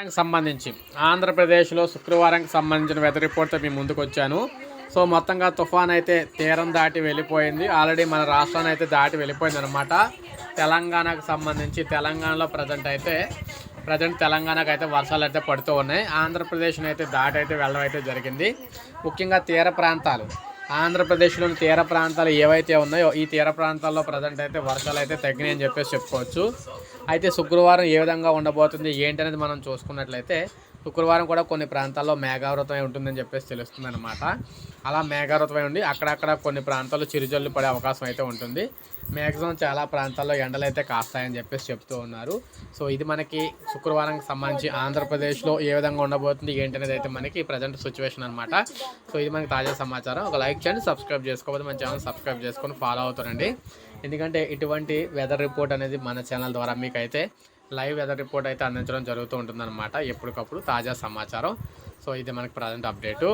శుక్రవారానికి సంబంధించి ఆంధ్రప్రదేశ్లో శుక్రవారానికి సంబంధించిన వెదర్ రిపోర్ట్తో మేము ముందుకు వచ్చాను. సో మొత్తంగా తుఫాన్ అయితే తీరం దాటి వెళ్ళిపోయింది. ఆల్రెడీ మన రాష్ట్రాన్ని అయితే దాటి వెళ్ళిపోయింది అనమాట తెలంగాణకు సంబంధించి తెలంగాణలో ప్రజెంట్ అయితే ప్రజెంట్ తెలంగాణకు అయితే వర్షాలు అయితే పడుతూ ఉన్నాయి. ఆంధ్రప్రదేశ్ని అయితే దాటి అయితే వెళ్ళడం అయితే జరిగింది. ముఖ్యంగా తీర ప్రాంతాలు. ఆంధ్రప్రదేశ్లోని తీర ప్రాంతాలు ఏవైతే ఉన్నాయో ఈ తీర ప్రాంతాల్లో ప్రజెంట్ అయితే వర్షాలు అయితే తగ్గినాయని అని చెప్పేసి చెప్పుకోవచ్చు. అయితే శుక్రవారం ఏ విధంగా ఉండబోతుంది ఏంటి అనేది మనం చూసుకున్నట్లయితే శుక్రవారం కూడా కొన్ని ప్రాంతాల్లో మేఘావృతమై ఉంటుందని చెప్పేసి తెలుస్తుంది అనమాట అలా మేఘావృతమై ఉండి అక్కడక్కడ కొన్ని ప్రాంతాల్లో చిరుజల్లు పడే అవకాశం అయితే ఉంటుంది. మ్యాక్సిమం చాలా ప్రాంతాల్లో ఎండలు అయితే కాస్తాయని చెప్పేసి చెప్తూ ఉన్నారు. సో ఇది మనకి శుక్రవారంకి సంబంధించి ఆంధ్రప్రదేశ్లో ఏ విధంగా ఉండబోతుంది ఏంటి అనేది అయితే మనకి ప్రజెంట్ సిచ్యువేషన్ అనమాట సో ఇది మనకి తాజా సమాచారం. ఒక లైక్ చేయండి సబ్స్క్రైబ్ చేసుకోకపోతే మన ఛానల్ సబ్స్క్రైబ్ చేసుకొని ఫాలో అవుతారండి ఎందుకంటే ఇటువంటి వెదర్ రిపోర్ట్ అనేది మన ఛానల్ ద్వారా మీకు అయితే లైవ్ వెదర్ రిపోర్ట్ అయితే అందించడం జరుగుతూ ఉంటుందన్నమాట. ఎప్పటికప్పుడు తాజా సమాచారం. సో ఇది మనకి ప్రజెంట్ అప్డేటు